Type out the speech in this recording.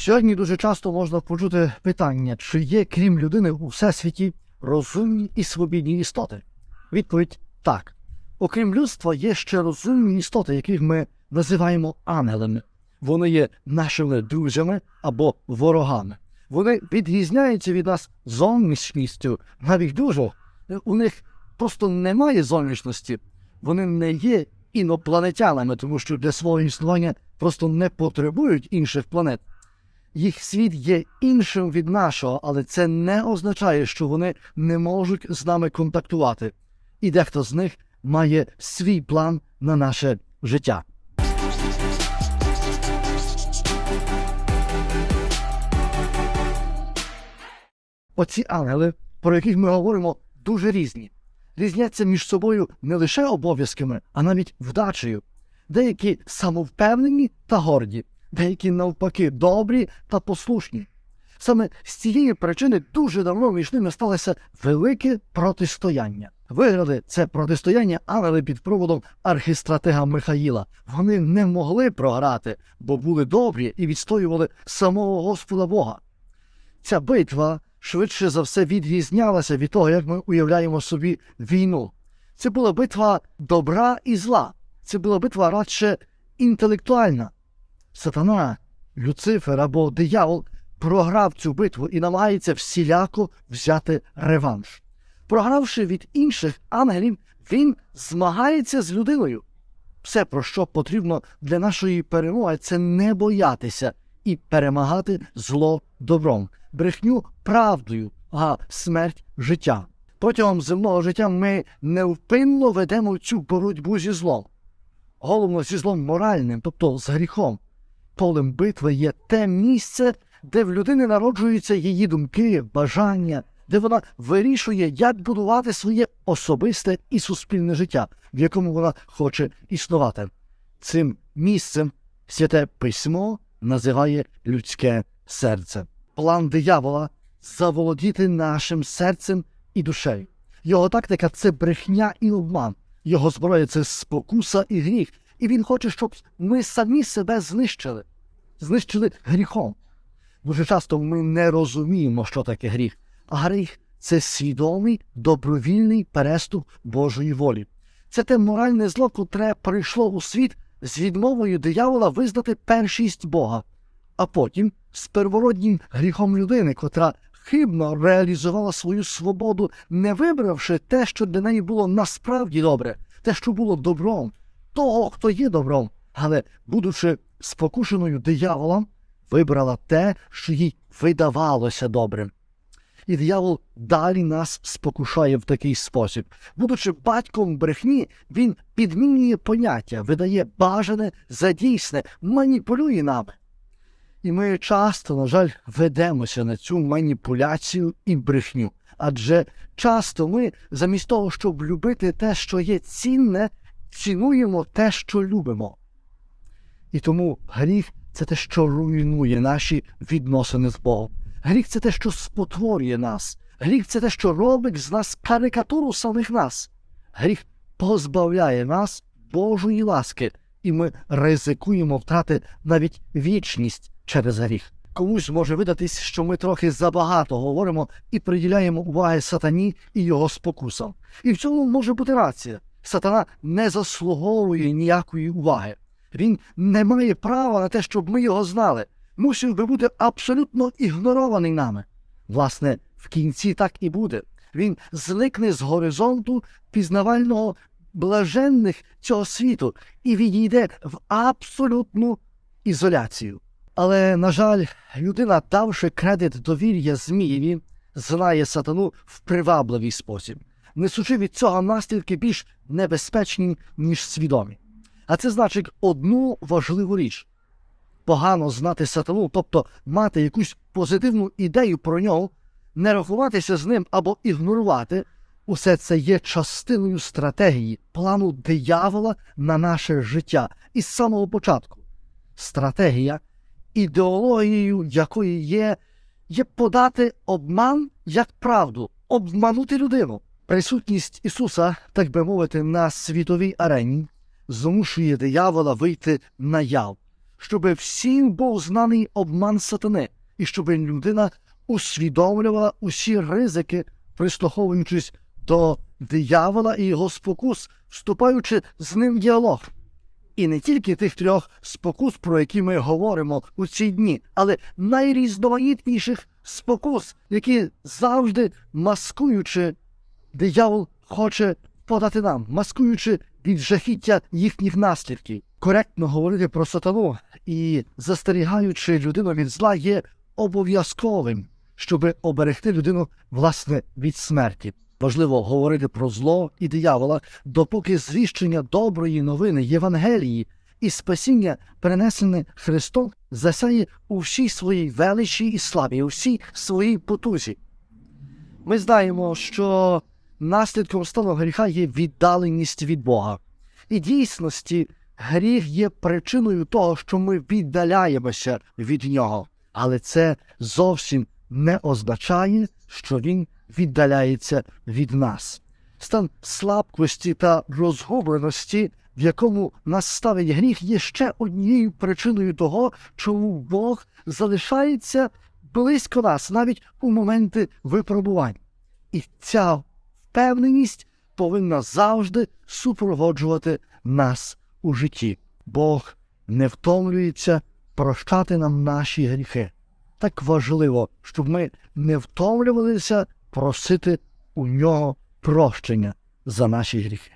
Сьогодні дуже часто можна почути питання, чи є крім людини у всесвіті розумні і свобідні істоти. Відповідь так. Окрім людства, є ще розумні істоти, яких ми називаємо ангелами. Вони є нашими друзями або ворогами. Вони відрізняються від нас зовнішністю, навіть дуже. У них просто немає зовнішності. Вони не є інопланетянами, тому що для свого існування просто не потребують інших планет. Їх світ є іншим від нашого, але це не означає, що вони не можуть з нами контактувати. І дехто з них має свій план на наше життя. Оці ангели, про яких ми говоримо, дуже різні. Різняться між собою не лише обов'язками, а навіть вдачею. Деякі самовпевнені та горді, деякі навпаки добрі та послушні. Саме з цієї причини дуже давно між ними сталося велике протистояння. Виграли це протистояння ангели під проводом архістратега Михаїла. Вони не могли програти, бо були добрі і відстоювали самого Господа Бога. Ця битва швидше за все відрізнялася від того, як ми уявляємо собі війну. Це була битва добра і зла. Це була битва радше інтелектуальна. Сатана, Люцифер або диявол програв цю битву і намагається всіляко взяти реванш. Програвши від інших ангелів, він змагається з людиною. Все, про що потрібно для нашої перемоги, це не боятися і перемагати зло добром, брехню правдою, а смерть життя. Протягом земного життя ми невпинно ведемо цю боротьбу зі злом. Головно зі злом моральним, тобто з гріхом. Полем битви є те місце, де в людини народжуються її думки, бажання, де вона вирішує, як будувати своє особисте і суспільне життя, в якому вона хоче існувати. Цим місцем святе письмо називає людське серце. План диявола заволодіти нашим серцем і душею. Його тактика це брехня і обман. Його зброя це спокуса і гріх. І він хоче, щоб ми самі себе знищили, знищили гріхом. Дуже часто ми не розуміємо, що таке гріх, а гріх це свідомий добровільний переступ Божої волі. Це те моральне зло, котре прийшло у світ з відмовою диявола визнати першість Бога, а потім з первороднім гріхом людини, котра хибно реалізувала свою свободу, не вибравши те, що для неї було насправді добре, те, що було добром, того, хто є добром, але, будучи спокушеною дияволом, вибрала те, що їй видавалося добрим. І диявол далі нас спокушає в такий спосіб. Будучи батьком брехні, він підмінює поняття, видає бажане за дійсне, маніпулює нами. І ми часто, на жаль, ведемося на цю маніпуляцію і брехню. Адже часто ми, замість того, щоб любити те, що є цінне, цінуємо те, що любимо. І тому гріх це те, що руйнує наші відносини з Богом. Гріх це те, що спотворює нас. Гріх це те, що робить з нас карикатуру самих нас. Гріх позбавляє нас Божої ласки, і ми ризикуємо втрати навіть вічність через гріх. Комусь може видатись, що ми трохи забагато говоримо і приділяємо уваги сатані і його спокусам. І в цьому може бути рація. Сатана не заслуговує ніякої уваги. Він не має права на те, щоб ми його знали. Мусив би бути абсолютно ігнорований нами. Власне, в кінці так і буде. Він зникне з горизонту пізнавального блаженних цього світу і відійде в абсолютну ізоляцію. Але, на жаль, людина, давши кредит довір'я Змієві, знає сатану в привабливий спосіб, несучи від цього наслідки більш небезпечні, ніж свідомі. А це значить одну важливу річ погано знати сатану, тобто мати якусь позитивну ідею про нього, не рахуватися з ним або ігнорувати. Усе це є частиною стратегії, плану диявола на наше життя із самого початку. Стратегія, ідеологією якої є, є подати обман як правду, обманути людину. Присутність Ісуса, так би мовити, на світовій арені змушує диявола вийти на яв, щоб всім був знаний обман сатани, і щоб людина усвідомлювала усі ризики, прислуховуючись до диявола і його спокус, вступаючи з ним в діалог. І не тільки тих трьох спокус, про які ми говоримо у ці дні, але найрізноманітніших спокус, які завжди маскуючи, диявол хоче подати нам, маскуючи від жахіття їхніх наслідків. Коректно говорити про сатану і застерігаючи людину від зла є обов'язковим, щоб оберегти людину власне від смерті. Важливо говорити про зло і диявола, допоки звіщення доброї новини Євангелії і спасіння, перенесене Христом, засяє у всій своїй величі і славі, у всій своїй потузі. Ми знаємо, що наслідком стану гріха є віддаленість від Бога. І дійсності гріх є причиною того, що ми віддаляємося від нього. Але це зовсім не означає, що він віддаляється від нас. Стан слабкості та розгубленості, в якому нас ставить гріх, є ще однією причиною того, чому Бог залишається близько нас навіть у моменти випробувань. І ця впевненість повинна завжди супроводжувати нас у житті. Бог не втомлюється прощати нам наші гріхи. Так важливо, щоб ми не втомлювалися просити у нього прощення за наші гріхи.